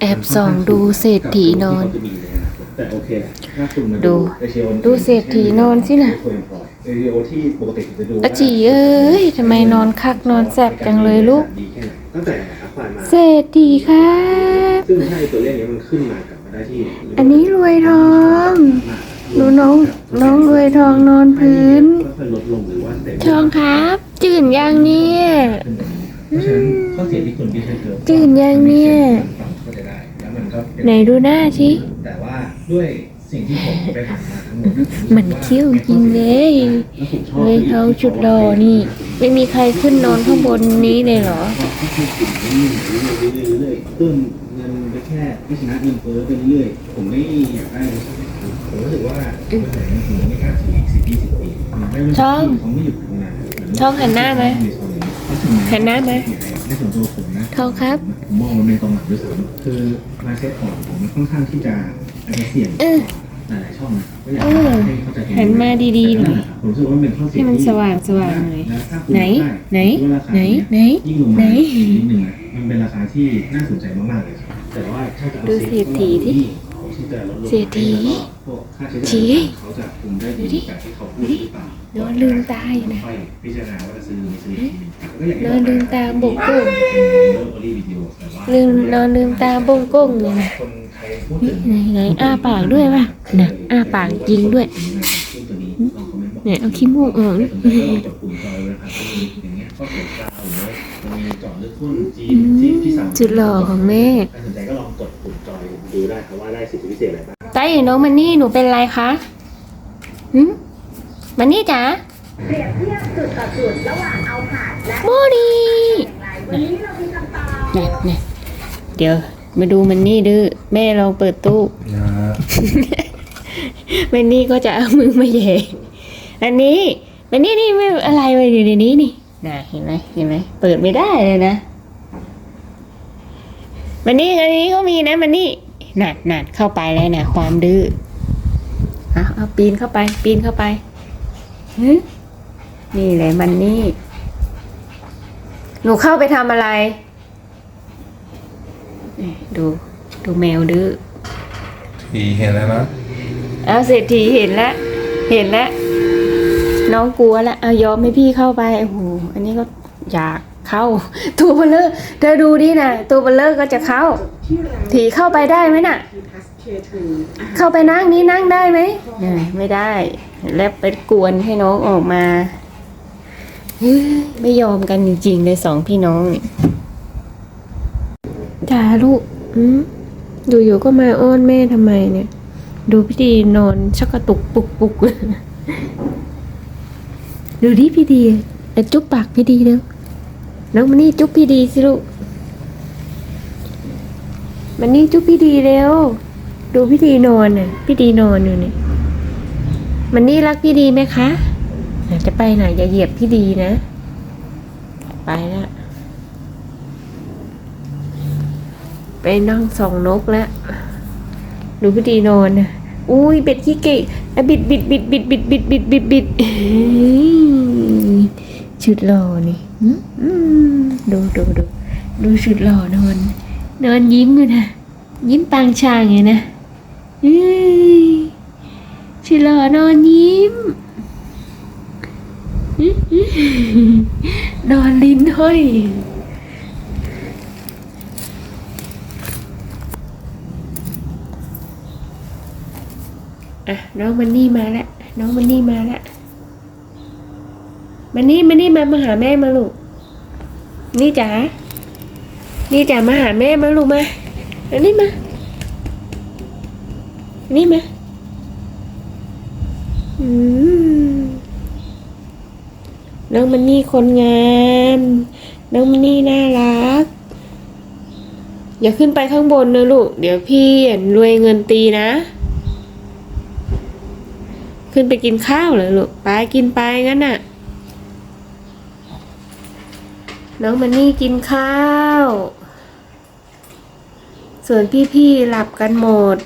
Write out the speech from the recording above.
แอบส่องดูเศรษฐีนอนแต่โอเคถ้าคุณมาดู ratio ดูเศรษฐีนอนสิน่ะ ratio ที่ปกติจะดูอาจีเอ้ยทำไมนอนคักนอนแสบจังเลยลูกดีแค่ไหนตั้งแต่อัพไลน์มาเศรษฐีครับซึ่งถ้าไอ้ตัวเลขนี้มันขึ้นมากลับมาได้ที่ อันนี้รวยทองดูน้องน้องรวยทองนอนพื้นค่อยๆลดลงหรือว่าเต็มทองครับ จื่นยังเนี่ยเพราะฉะนั้นข้ อเสียที่คุณคิดให้เกิดจื่นยังเนี่ยก็จะได้แล้วมันก็เป็นไหนดูหน้าสิแต่ว่าด้วยสิ่งที่ผมไปหามาทั้งหมดมันเขี้ยวจริงเลยแล้วผมชอบเลยเขาชุดรอนี่ ไม่มีใครขึ้นนอนข้างบนนี้เลยเหรอก็คือสิ่งนี้เรื่อยๆเรื่อยๆเพิ่มเงินไปแค่ไม่ชนะเงินเฟ้อไปเรื่อยๆผมไม่อยากได้ผมรู้สึกว่าเมื่อไหร่ผมไม่กล้าถืออีกสิบยี่สิบปีไม่ว่าช่องเขาไม่อยู่ตรงนั้นช่องหันหน้าไหมหันหน้าไหมในส่วนตัวผมนะทองครับ ผมมองมันเป็นตรงหลังด้วยซ้ำคือมาเซ็ตของผมมันค่อนข้างที่จะอาจจะเสี่ยงเออหลายๆช่องนะก็อยากเออให้เข้าใจตรงหันมาดีๆหน่อย ผมรู้สึกว่ามันเป็นข้อเสียให้มันที่สว่างสว่างหน่อยแล้วถ้าคุณไหนได้ไหนคิดว่าราคาไหนเนี้ยไหน ยิ่งลงไหน มาอีกนิดนึงอะมันเป็นราคาที่น่าสนใจมากๆเลยครับแต่ว่าถ้าจะเอาดูเศรษฐีดิเขา ที่จะลดลงเศรษฐีแล้วก็พวกค่าใช้ชี้จ่ายเขาจะคุมได้ดีแบบที่เขาพูดหรือเปล่านอนลืมตาอยู่นะค่อยพิจารณาว่าจะซื้อหรือไม่ซื้ออีกทีหนึ่งก็อย่างนอนลืมตาบกกุ้ง เริ่มรีวิดีโอแต่ว่าลืมนอนลืมตาบงก้งเลยนะคนไทยพูดถึง ไหนไหนอ้าปากด้วยป่ะน่ะอ้าปากจริงด้วยเนี่ยเอาขี้มูกออกดิสนใจก็ลองกดปุ่มจอยไว้นะครับอย่างเงี้ยก็เกิดกาวหรือว่ามันมีเจาะเลือดข้นจีนที่ที่สามจุดหล่อของแม่ถ้าสนใจก็ลองกดปุ่มจอย ดูได้ครับว่าได้สิทธิพิเศษอะไรบ้างไต้น้องมันนี่หนูเป็นไรคะหืมมันนี่จ๋าเปรียบเทียบจุดต่อจุดระหว่างเอาผาดและโมดีอย่างไรวันนี้เรามีคำตอบเนี่ยเนี่ยเดี๋ยวมาดูมันนี่ดื้อแม่ลองเปิดตู้มันนี่ก็จะเอามือมาแหย่อันนี้มันนี่นี่ไม่อะไรไว้อยู่ในนี้นี่น่ะเห็นไหมเห็นไหมเปิดไม่ได้เลยนะมันนี่อันนี้ก็มีนะมันนี่ หนัดหนัดเข้าไปแล้วนะความดื้อเอาเอาปีนเข้าไป ปีนเข้าไปหึนี่เลยมันนี่ หนูเข้าไปทำอะไรนี่ดูดูแมวดื้อทีเห็นแล้วนะเอาเศรษฐีเห็นแล้ว เห็นแล้ว น้องกลัวแล้วเอายอมให้พี่เข้าไปโอ้โหอันนี้ก็อยาก เข้า ตัวเบลเลอร์เธอดูดินะตัวเบลเลอร์ก็จะเข้า ถีเข้าไปได้ไหมน่ะ เข้าไปนั่งนี้นั่งได้ไหมไม่ได้ แล้วไปกวนให้น้องออกมาไม่ยอมกันจริงๆเลยสองพี่น้องนี่จ้าลูกอืมอยู่ๆก็มาอ้อนแม่ทำไมเนี่ย ดูพี่ดีนอนชักกระตุกปุกปุกดูดิพี่ดีจุ๊บปากพี่ดีเร็ว น้องมันนี่จุ๊บพี่ดีสิลูก มันนี่จุ๊บพี่ดีเร็ว ดูพี่ดีนอนน่ะ พี่ดีนอนอยู่เนี่ยมันนี่รักพี่ดีไหมคะ จะไปไหนอย่าเหยียบพี่ดีนะ ไปละไปนั่งส่องนกแล้วดูพี่ดีนอนน่ะอุ้ยเบ็ดขี้เก่งอะบิดบิดบิดบิดบิดบิดบิดบิดบิด ชุดหล่อนี่อืมอืมดูดูดูดูชุดหล่อนอนนอนยิ้มอยู่นะ ยิ้มปางช่างอยู่นะเอ้ยชุดหล่อนอนยิ้มอื้ออื้อนอนลิ้นห้อยอะน้องมันนี่มาแล้ว น้องมันนี่มาแล้ว มันนี่มันนี่มามาหาแม่มาลูก นี่จ๋า นี่จ๋ามาหาแม่มาลูกมาอันนี้มาอันนี่มา อืม น้องมันนี่คนงาม น้องมันนี่น่ารัก อย่าขึ้นไปข้างบนนะลูก เดี๋ยวพี่รวยเงินตีนะขึ้นไปกินข้าวเลยลูกไปกินไปงั้นน่ะ น้องมันนี่กินข้าว ส่วนพี่ๆหลับกันหมด